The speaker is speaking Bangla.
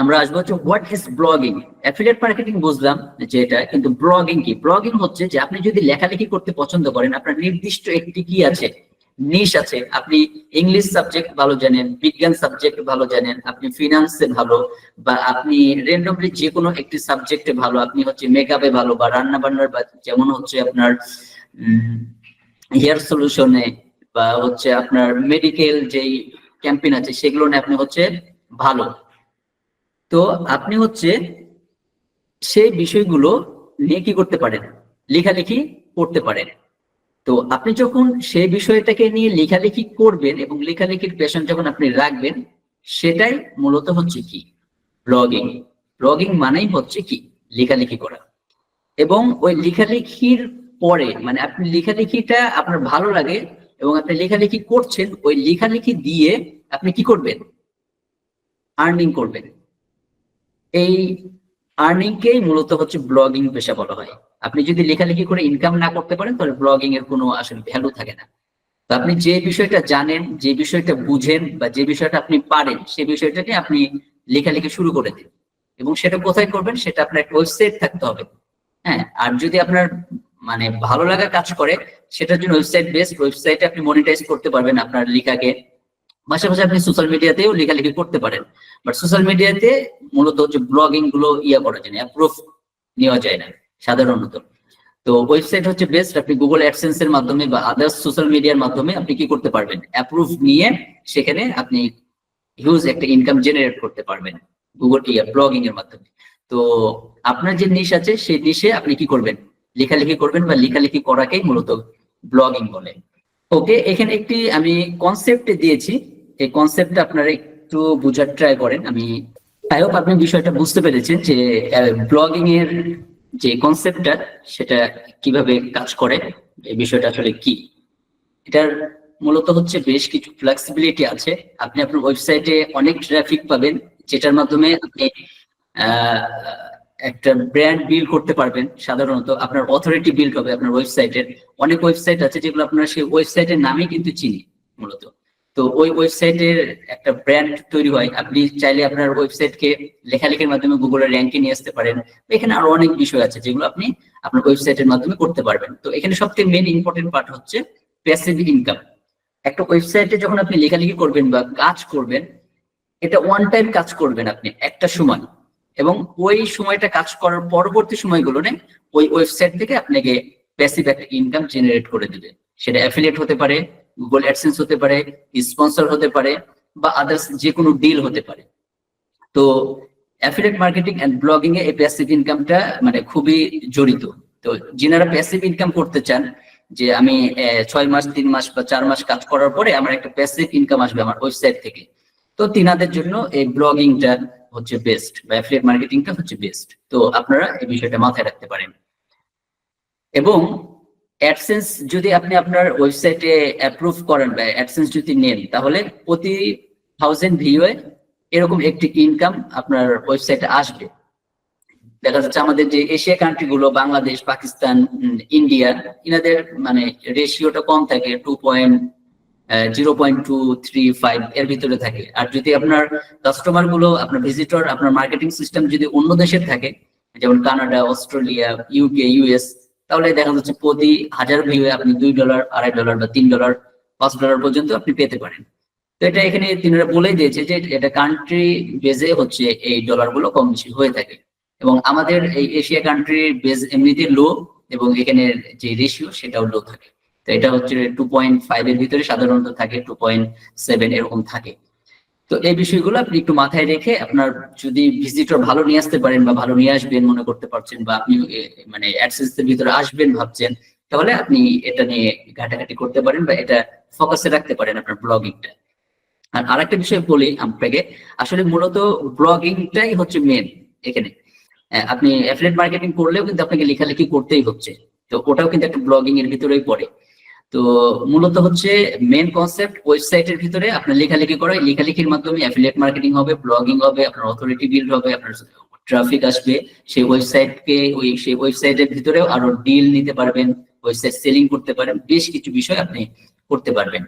আমরা আসব হচ্ছে what is blogging affiliate marketing বুঝলাম যে এটা, কিন্তু ব্লগিং কি? ব্লগিং হচ্ছে যে আপনি যদি লেখালেখি করতে পছন্দ করেন, আপনার নির্দিষ্ট একটি কি আছে? নিশ আছে। আপনি ইংলিশ সাবজেক্ট ভালো জানেন, বিজ্ঞান সাবজেক্ট ভালো জানেন, আপনি ফিনান্সে ভালো, বা আপনি র্যান্ডমলি যে কোনো একটি সাবজেক্টে ভালো, আপনি হচ্ছে মেকআপে ভালো, বা রান্না বান্নার বা যেমন হচ্ছে আপনার হেয়ার সলিউশনে বা হচ্ছে আপনার মেডিকেল যেই ক্যাম্পেইন আছে, সেগুলো নিয়ে আপনি হচ্ছে ভালো। তো আপনি হচ্ছে সেই বিষয়গুলো নিয়ে কি করতে পারেন? লেখালেখি করতে পারেন। তো আপনি যখন সেই বিষয়টাকে নিয়ে লেখালেখি করবেন এবং লেখালেখির পেশন যখন আপনি রাখবেন, সেটাই মূলত হচ্ছে কি? ব্লগিং ব্লগিং মানেই হচ্ছে কি? লেখালেখি করা। এবং ওই লেখালেখির পরে মানে আপনি লেখালেখিটা আপনার ভালো লাগে এবং আপনি লেখালেখি করছেন, ওই লেখালেখি দিয়ে আপনি কি করবেন? আর্নিং করবেন। এই আর্নিংকেই মূলত হচ্ছে ব্লগিং পেশা বলা হয়। আপনি যদি লেখালেখি করে ইনকাম না করতে পারেন, তাহলে ব্লগিং এর কোনো আসলে ভ্যালু থাকে না। তো আপনি যে বিষয়টা জানেন, যে বিষয়টা বুঝেন বা যে বিষয়টা আপনি পারেন সেই বিষয়টাকে আপনি লেখালেখি শুরু করে দিন। এবং সেটা কোথায় করবেন, সেটা আপনার একটা ওয়েবসাইট থাকতে হবে। হ্যাঁ আর যদি আপনার মানে ভালো লাগা কাজ করে, সেটার জন্য ওয়েবসাইট বেস্ট ওয়েবসাইটে আপনি মনিটাইজ করতে পারবেন আপনার লেখাকে। পাশাপাশি আপনি সোশ্যাল মিডিয়াতেও লেখালেখি করতে পারেন। বাট সোশ্যাল মিডিয়াতে মূলত হচ্ছে ব্লগিংগুলো ইয়া করা যায় না অ্যাপ্রুভ নেওয়া যায় না, সাধারণত। তো ওয়েবসাইট হচ্ছে বেস্ট আপনি গুগল অ্যাডসেন্স এর মাধ্যমে বা আদার্স সোশ্যাল মিডিয়ার মাধ্যমে আপনি কি করতে পারবেন? অ্যাপ্রুভ নিয়ে সেখানে আপনি হিউজ একটা ইনকাম জেনারেট করতে পারবেন গুগল ইয়া ব্লগিং এর মাধ্যমে। তো আপনার যে নিশ আছে, সেই নিশে আপনি কি করবেন? লেখালেখি করবেন বা লেখালেখি করাকেই মূলত ব্লগিং বলে। ওকে এখানে একটি আমি কনসেপ্ট দিয়েছি। এই কনসেপ্টটা আপনারা একটু বোঝার ট্রাই করেন। আমি আই হোপ আপনি বিষয়টা বুঝতে পেরেছেন যে ব্লগিং এর যে কনসেপ্টটা সেটা কীভাবে কাজ করে, এই বিষয়টা আসলে কি? এটার মূলত হচ্ছে বেশ কিছু ফ্লেক্সিবিলিটি আছে। আপনি আপনার ওয়েবসাইটে অনেক ট্রাফিক পাবেন, যেটার মাধ্যমে আপনি একটা ব্র্যান্ড বিল্ড করতে পারবেন। সাধারণত আপনার অথরিটি বিল্ড হবে আপনার ওয়েবসাইটের অনেক ওয়েবসাইট আছে যেগুলো আপনার সেই ওয়েবসাইটের নামে কিন্তু চিনি, মূলত। তো ওই ওয়েবসাইটের একটা ব্র্যান্ড তৈরি হয়। আপনি চাইলে আপনার ওয়েবসাইটকে লেখালেখির মাধ্যমে গুগলে র্যাঙ্কে নিয়ে আসতে পারেন। এখানে আরও অনেক বিষয় আছে যেগুলো আপনি আপনার ওয়েবসাইটের মাধ্যমে করতে পারবেন। তো এখানে সবথেকে মেন ইম্পর্টেন্ট পার্ট হচ্ছে প্যাসিভ ইনকাম একটা ওয়েবসাইটে যখন আপনি লেখালেখি করবেন বা কাজ করবেন, এটা ওয়ান টাইম কাজ করবেন আপনি, একটা সময়। এবং ওই সময়টা কাজ করার পরবর্তী সময়গুলো নেই ওই ওয়েবসাইট থেকে আপনাকে প্যাসিভ একটা ইনকাম জেনারেট করে দেবে। সেটা অ্যাফিলিয়েট হতে পারে গুগল অ্যাডসেন্স হতে পারে স্পন্সর হতে পারে, বা আদার্স যে কোনো ডিল হতে পারে। তো অ্যাফিলিয়েট মার্কেটিং এন্ড ব্লগিং এ প্যাসিভ ইনকামটা মানে খুবই জড়িত। তো যিনারা প্যাসিভ ইনকাম করতে চান, যে আমি ছয় মাস, তিন মাস বা চার মাস কাজ করার পরে আমার একটা প্যাসিভ ইনকাম আসবে আমার ওয়েবসাইট থেকে। তো তিনাদের জন্য এই ব্লগিংটা হচ্ছে বেস্ট বা অ্যাফিলিয়েট মার্কেটিংটা হচ্ছে বেস্ট তো আপনারা এই বিষয়টা মাথায় রাখতে পারেন। এবং অ্যাডসেন্স যদি আপনি আপনার ওয়েবসাইটে অ্যাপ্রুভ করেন বা অ্যাডসেন্স যদি নেন, তাহলে প্রতি থাউজেন্ড ভিউয়ে এরকম একটি ইনকাম আপনার ওয়েবসাইটে আসবে। দেখা যাচ্ছে আমাদের যে এশিয়া কান্ট্রি গুলো বাংলাদেশ পাকিস্তান ইন্ডিয়া ইনাদের মানে রেশিওটা কম থাকে two point zero point two three five এর ভিতরে থাকে। আর যদি আপনার কাস্টমারগুলো, আপনার ভিজিটর আপনার মার্কেটিং সিস্টেম যদি অন্য দেশের থাকে, যেমন কানাডা, অস্ট্রেলিয়া ইউকে ইউএস তাহলে দেখা যাচ্ছে প্রতি হাজার ভিউয়ে আপনি দুই ডলার আড়াই ডলার বা তিন ডলার পাঁচ ডলার পর্যন্ত আপনি পেতে পারেন। তো এটা এখানে তিনারা বলেই দিয়েছে যে এটা কান্ট্রি বেজে হচ্ছে এই ডলারগুলো কম বেশি হয়ে থাকে। এবং আমাদের এই এশিয়া কান্ট্রির বেজ এমনিতে লো এবং এখানে যে রেশিও সেটাও লো থাকে। তো এটা হচ্ছে টু পয়েন্ট ফাইভ এর ভিতরে সাধারণত থাকে টু পয়েন্ট সেভেন এরকম থাকে। তো এই বিষয়গুলো আপনি একটু মাথায় রেখে আপনার যদি ভিজিটর ভালো নিয়ে আসতে পারেন বা ভালো নিয়ে আসবেন মনে করতে পারছেন বা আপনি মানে অ্যাডসেন্স ভিতরে আসবেন ভাবছেন, তাহলে আপনি এটা নিয়ে ঘাটাঘাটি করতে পারেন বা এটা ফোকাসে রাখতে পারেন আপনার ব্লগিংটা আর আরেকটা বিষয় বলি আপনাকে, আসলে মূলত ব্লগিংটাই হচ্ছে মেন এখানে। আপনি অ্যাফিলিয়েট মার্কেটিং করলেও কিন্তু আপনাকে লেখালেখি করতেই হচ্ছে। তো ওটাও কিন্তু একটা ব্লগিং এর ভিতরেই পড়ে। তো মূলত হচ্ছে মেন কনসেপ্ট ওয়েবসাইটের ভিতরে আপনার লেখালেখি করে। লেখালেখির মাধ্যমে অ্যাফিলিয়েট মার্কেটিং হবে ব্লগিং হবে, আপনার অথরিটি বিল্ড হবে, আপনার ট্রাফিক আসবে। সেই ওয়েবসাইটকে ওই সেই ওয়েবসাইটের ভিতরেও আরও ডিল নিতে পারবেন ওয়েবসাইট সেলিং করতে পারেন, বেশ কিছু বিষয় আপনি করতে পারবেন।